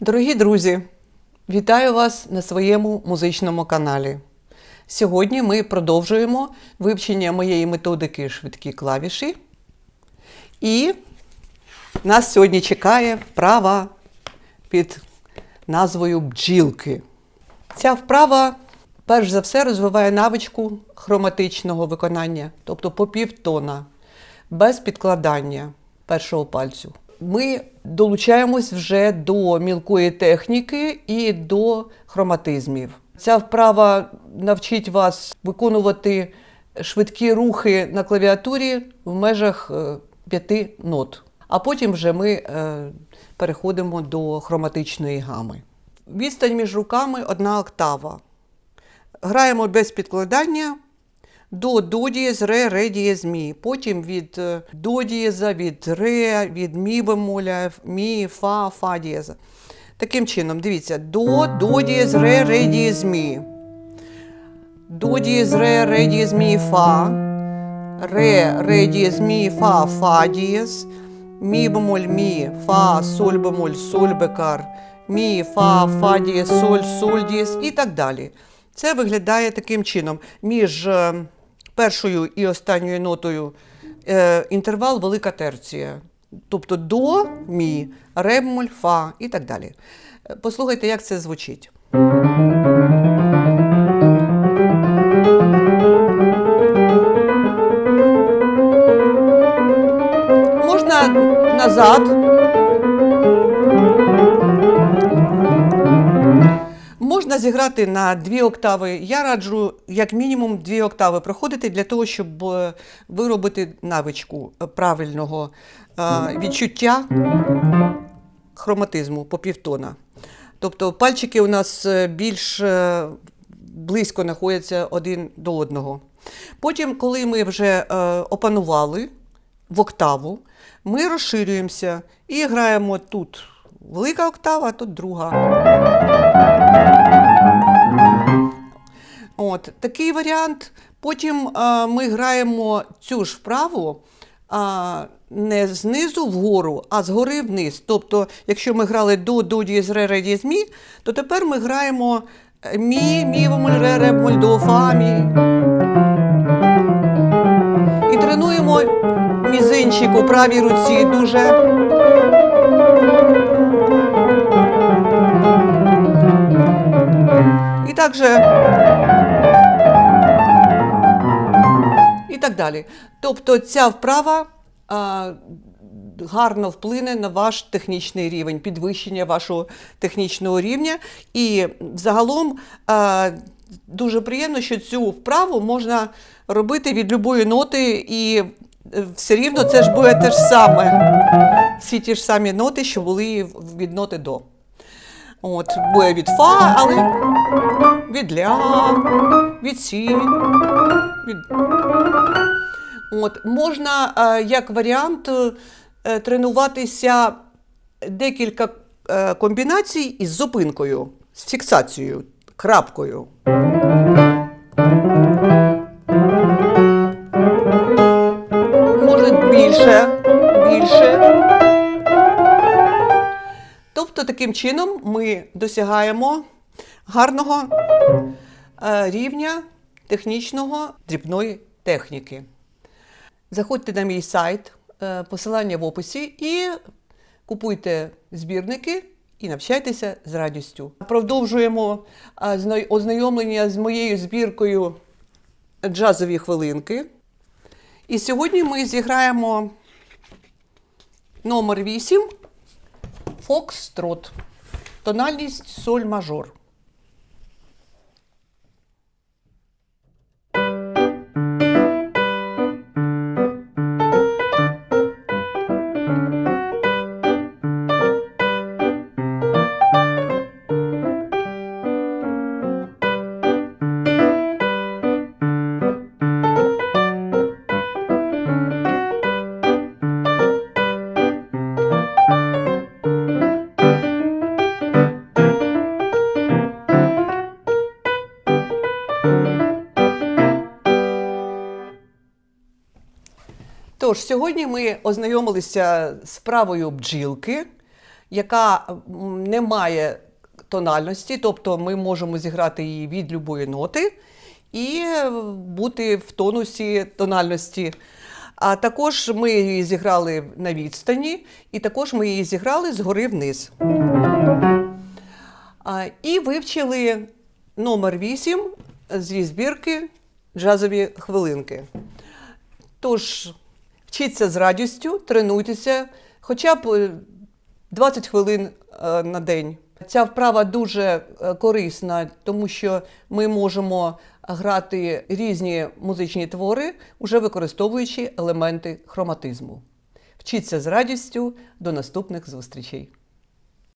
Дорогі друзі, вітаю вас на своєму музичному каналі. Сьогодні ми продовжуємо вивчення моєї методики швидкі клавіші. І нас сьогодні чекає вправа під назвою бджілки. Ця вправа, перш за все, розвиває навичку хроматичного виконання, тобто по півтона, без підкладання першого пальцю. Ми долучаємось вже до мілкої техніки і до хроматизмів. Ця вправа навчить вас виконувати швидкі рухи на клавіатурі в межах е, п'яти нот. А потім вже ми е, переходимо до хроматичної гами. Відстань між руками одна октава. Граємо без підкладання до до дієз, ре, ре дієз, мі. Потім від е, до дієза, від ре, від мі бемоля, мі, фа, фа дієза. Таким чином, дивіться, до, до дієз, ре, ре дієз, мі. До дієз, ре, ре дієз, мі, фа. Ре, ре дієз, мі, фа, фа дієз. Мі бемоль, мі, фа, соль бемоль, соль бекар. Мі, фа, фа дієз, соль, соль дієз і так далі. Це виглядає таким чином. Між е, першою і останньою нотою е, інтервал велика терція. Тобто до, мі, ре, бемоль, фа і так далі. Е, Послухайте, як це звучить. Можна назад. Можна зіграти на дві октави. Я раджу як мінімум дві октави проходити для того, щоб е, виробити навичку е, правильного е, відчуття хроматизму по півтона. Тобто пальчики у нас більш близько знаходяться один до одного. Потім, коли ми вже опанували в октаву, ми розширюємося і граємо тут велика октава, а тут друга. От, такий варіант. Потім а, ми граємо цю ж вправу а, не знизу вгору, а згори вниз. Тобто, якщо ми грали до, до дієз, ре, ре, дієз, мі, то тепер ми граємо е, мі, мі, бемоль, ре, ре, бемоль, до, фа, мі. І тренуємо мізинчик у правій руці дуже. І так І так далі. Тобто ця вправа а, гарно вплине на ваш технічний рівень, підвищення вашого технічного рівня. І загалом а, дуже приємно, що цю вправу можна робити від будь-якої ноти, і е, все рівно це ж буде те ж саме. Всі ті ж самі ноти, що були від ноти до. От, буде від фа, але від ля, від сі. Від... От, можна е, як варіант е, тренуватися декілька е, комбінацій із зупинкою, з фіксацією, крапкою. Може більше, більше. Тобто таким чином досягаємо гарного е, рівня технічного дрібної техніки. Заходьте на мій сайт, е, посилання в описі і купуйте збірники і навчайтеся з радістю. Продовжуємо е, ознайомлення з моєю збіркою джазові хвилинки. І сьогодні ми зіграємо номер 8 Фокстрот. Тональність соль мажор. Тож, сьогодні ми ознайомилися з правою бджілки, яка не має тональності, тобто ми можемо зіграти її від любої ноти і е, бути в тонусі тональності. А також ми її зіграли на відстані, і також ми її зіграли згори вниз. І вивчили номер 8 зі збірки Джазові хвилинки. Тож, вчіться з радістю, тренуйтеся хоча б е, 20 хвилин е, на день. Ця вправа дуже е, корисна, тому що ми можемо грати різні музичні твори, уже використовуючи елементи хроматизму. Вчіться з радістю. До наступних зустрічей!